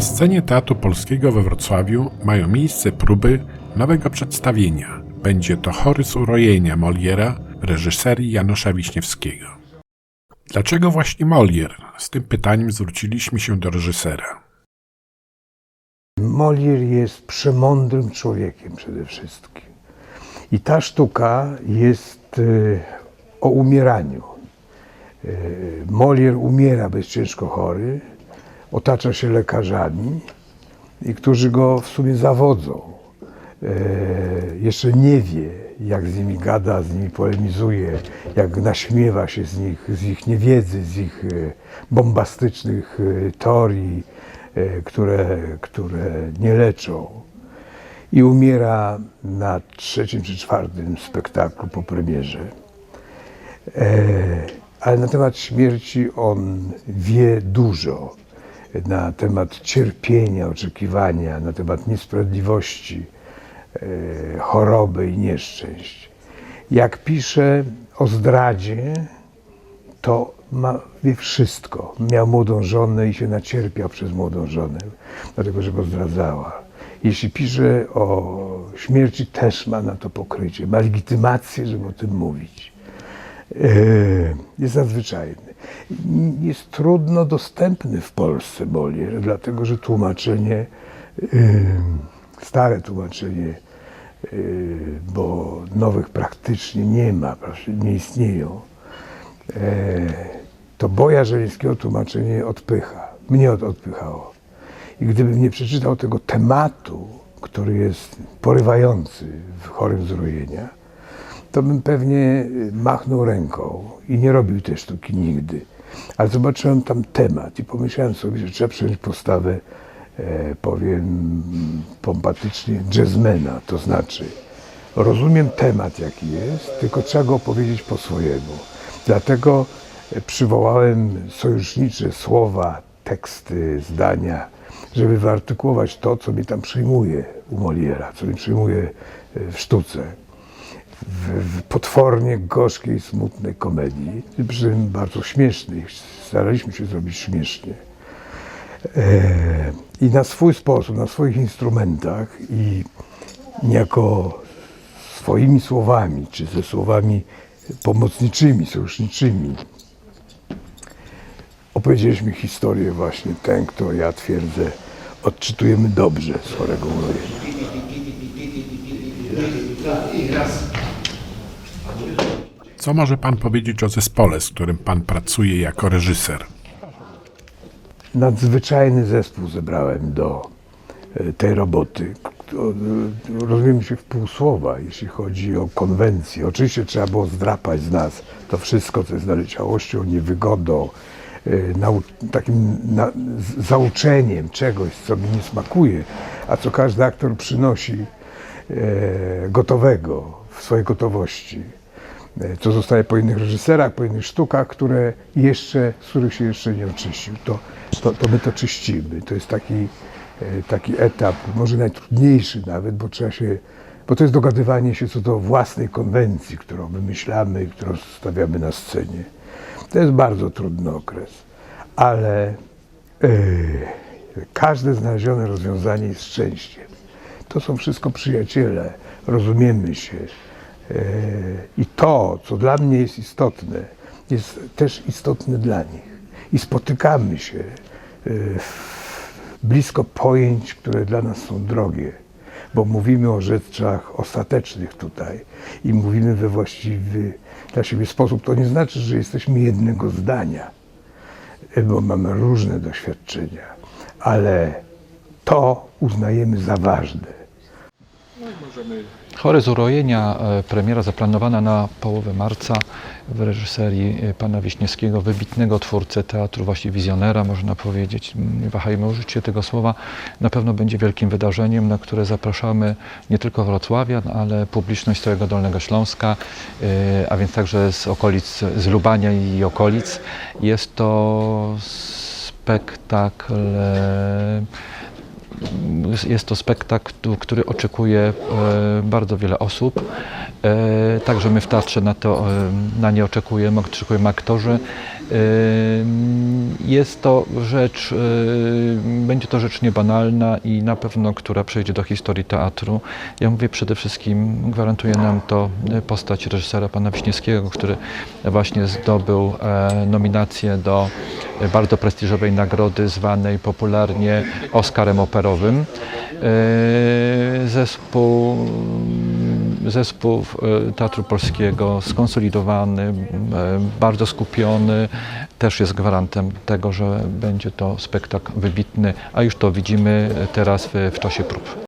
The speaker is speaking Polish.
scenie Teatru Polskiego we Wrocławiu mają miejsce próby nowego przedstawienia. Będzie to Chory z urojenia Moliera w reżyserii Janusza Wiśniewskiego. Dlaczego właśnie Molier? Z tym pytaniem zwróciliśmy się do reżysera. Molière jest przemądrym człowiekiem przede wszystkim. I ta sztuka jest e, o umieraniu. E, Molière umiera, bo jest ciężko chory, otacza się lekarzami, i którzy go w sumie zawodzą. E, Jeszcze nie wie, jak z nimi gada, z nimi polemizuje, jak naśmiewa się z nich, z ich niewiedzy, z ich e, bombastycznych e, teorii, które, które nie leczą. I umiera na trzecim czy czwartym spektaklu po premierze. Ale na temat śmierci on wie dużo. Na temat cierpienia, oczekiwania, na temat niesprawiedliwości, e, choroby i nieszczęść. Jak pisze o zdradzie, to ma, wie wszystko. Miał młodą żonę i się nacierpiał przez młodą żonę, dlatego że go zdradzała. Jeśli pisze o śmierci, też ma na to pokrycie, ma legitymację, żeby o tym mówić. E, Jest nadzwyczajny. Jest trudno dostępny w Polsce Molière, dlatego że tłumaczenie, e, stare tłumaczenie, e, bo nowych praktycznie nie ma, nie istnieją, to Boja Żeleńskiego tłumaczenie odpycha. Mnie od, odpychało. I gdybym nie przeczytał tego tematu, który jest porywający w chorym zrojenia, to bym pewnie machnął ręką i nie robił tej sztuki nigdy. Ale zobaczyłem tam temat i pomyślałem sobie, że trzeba przyjąć postawę, e, powiem pompatycznie, jazzmana. To znaczy, rozumiem temat jaki jest, tylko trzeba go opowiedzieć po swojemu. Dlatego e, przywołałem sojusznicze słowa, teksty, zdania, żeby wyartykułować to, co mnie tam przyjmuje u Moliera, co mnie przyjmuje e, w sztuce potwornie gorzkiej, smutnej komedii, przy czym bardzo śmiesznej. Staraliśmy się zrobić śmiesznie. E, I na swój sposób, na swoich instrumentach i niejako swoimi słowami, czy ze słowami pomocniczymi, sojuszniczymi, opowiedzieliśmy historię właśnie tę, którą ja twierdzę, odczytujemy dobrze z chorego urojenia. Co może Pan powiedzieć o zespole, z którym Pan pracuje jako reżyser? nadzwyczajny zespół zebrałem do e, tej roboty. O- Rozumiemy się w pół słowa, jeśli chodzi o konwencję. Oczywiście trzeba było zdrapać z nas to wszystko, co jest naleciałością, niewygodą, e, takim zauczeniem czegoś, co mi nie smakuje, a co każdy aktor przynosi e, gotowego w swojej gotowości e, co zostaje po innych reżyserach, po innych sztukach, które jeszcze, z których się jeszcze nie oczyścił. To, to, to my to czyścimy. To jest taki, e, taki etap, może najtrudniejszy nawet, bo trzeba się, bo to jest dogadywanie się co do własnej konwencji, którą wymyślamy, którą stawiamy na scenie. To jest bardzo trudny okres, ale e, każde znalezione rozwiązanie jest szczęściem. To są wszystko przyjaciele, rozumiemy się. E, I to, co dla mnie jest istotne, jest też istotne dla nich. I spotykamy się e, blisko pojęć, które dla nas są drogie, bo mówimy o rzeczach ostatecznych tutaj i mówimy we właściwy dla siebie sposób. To nie znaczy, że jesteśmy jednego zdania, e, bo mamy różne doświadczenia, ale to uznajemy za ważne. Chory z urojenia, e, premiera zaplanowana na połowę marca w reżyserii e, pana Wiśniewskiego, wybitnego twórcy teatru, właśnie wizjonera, można powiedzieć. Nie wahajmy użyć się tego słowa. Na pewno będzie wielkim wydarzeniem, na które zapraszamy nie tylko wrocławian, ale publiczność całego Dolnego Śląska, e, a więc także z okolic, z Lubania i okolic. Jest to spektakl jest to spektakl, który oczekuje e, bardzo wiele osób. E, Także my w teatrze na, to, e, na nie oczekujemy, oczekujemy aktorzy. Jest to rzecz, będzie to rzecz niebanalna i na pewno, która przejdzie do historii teatru. Ja mówię przede wszystkim, gwarantuje nam to postać reżysera pana Wiśniewskiego, który właśnie zdobył nominację do bardzo prestiżowej nagrody zwanej popularnie Oscarem Operowym. E, Zespół zespół e, Teatru Polskiego skonsolidowany, e, bardzo skupiony, też jest gwarantem tego, że będzie to spektakl wybitny, a już to widzimy teraz w, w czasie prób.